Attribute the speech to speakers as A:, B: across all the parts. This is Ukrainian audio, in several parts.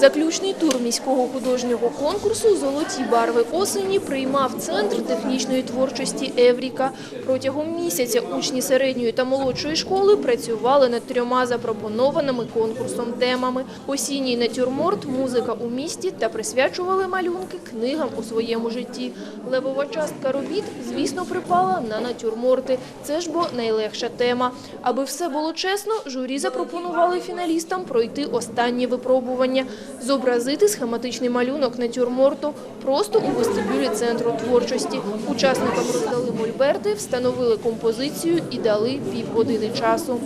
A: Заключний тур міського художнього конкурсу Золоті барви осені приймав центр технічної творчості Евріка. Протягом місяця учні середньої та молодшої школи працювали над трьома запропонованими конкурсом темами: осінній натюрморт, музика у місті та присвячували малюнки книгам у своєму житті. Левова частка робіт, звісно, припала на натюрморти. Це ж бо найлегша тема. Аби все було чесно, журі запропонували фіналістам пройти останні випробування – зобразити схематичний малюнок натюрморту просто у вестибюлі центру творчості. Учасникам роздали мольберти, встановили композицію і дали півгодини часу.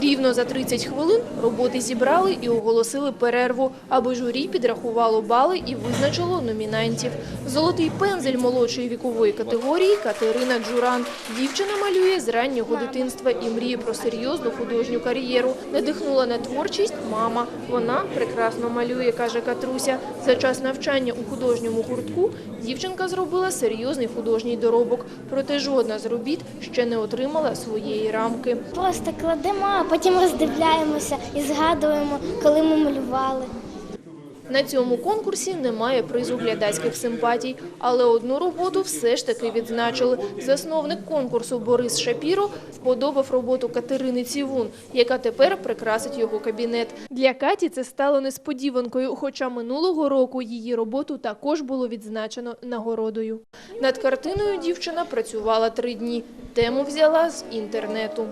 A: Рівно за 30 хвилин роботи зібрали і оголосили перерву, аби журі підрахувало бали і визначило номінантів. Золотий пензель молодшої вікової категорії Катерина Джуран. Дівчина малює з раннього дитинства і мріє про серйозну художню кар'єру. Надихнула на творчість мама. Вона прекрасно малює, каже Катруся. За час навчання у художньому гуртку дівчинка зробила серйозний художній доробок. Проте жодна з робіт ще не отримала своєї рамки.
B: Просто кладемо, потім роздивляємося і згадуємо, коли ми малювали.
A: На цьому конкурсі немає призу глядацьких симпатій, але одну роботу все ж таки відзначили. Засновник конкурсу Борис Шапіро вподобав роботу Катерини Цівун, яка тепер прикрасить його кабінет. Для Каті це стало несподіванкою, хоча минулого року її роботу також було відзначено нагородою. Над картиною дівчина працювала три дні. Тему взяла з інтернету.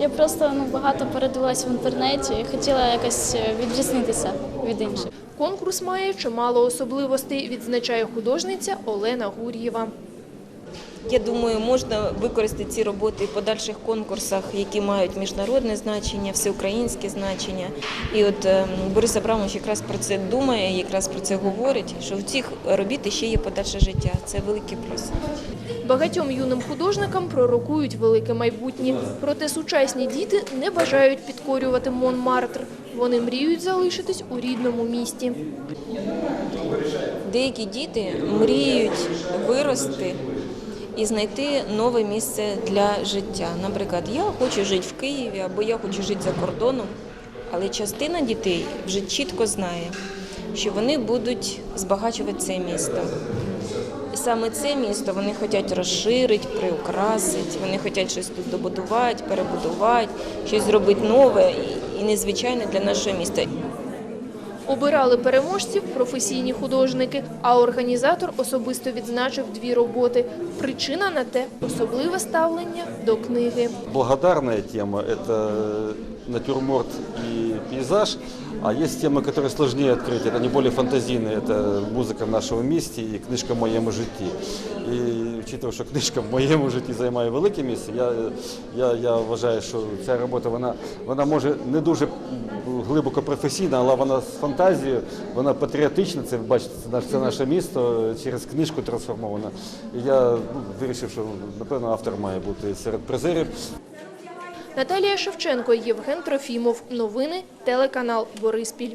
C: Я просто ну, багато передивилась в інтернеті і хотіла якось е, відрізнитися від інших.
A: Конкурс має чимало особливостей, відзначає художниця Олена Гур'єва.
D: Я думаю, можна використати ці роботи в подальших конкурсах, які мають міжнародне значення, всеукраїнське значення. І от ем, Борис Абрамович якраз про це думає, якраз про це говорить, що в цих робіт ще є подальше життя. Це великий плюс.
A: Багатьом юним художникам пророкують велике майбутнє. Проте сучасні діти не бажають підкорювати Монмартр. Вони мріють залишитись у рідному місті.
D: Деякі діти мріють вирости і знайти нове місце для життя. Наприклад, я хочу жити в Києві або я хочу жити за кордоном, але частина дітей вже чітко знає, що вони будуть збагачувати це місто. Саме це місто вони хочуть розширити, приукрасити, вони хочуть щось тут добудувати, перебудувати, щось зробити нове і незвичайне для нашого міста.
A: Обирали переможців професійні художники, а організатор особисто відзначив дві роботи. Причина на те особливе ставлення до книги.
E: Благодарная тема – это натюрморт и пейзаж, а есть темы, которые сложнее открыть, это они более фантазийные, это музыка в нашому місті і книжка в моєму житті. І вчитывая, що книжка в моєму житті займає велике місце, я, я, я вважаю, що ця робота вона, вона може не дуже глибоко професійна, але вона з фантазією, вона патріотична, це ви бачите, це наше, це наше місто через книжку трансформована. І я ну, вирішив, що напевно автор має бути серед призерів.
A: Наталія Шевченко, Євген Трофімов. Новини телеканал Бориспіль.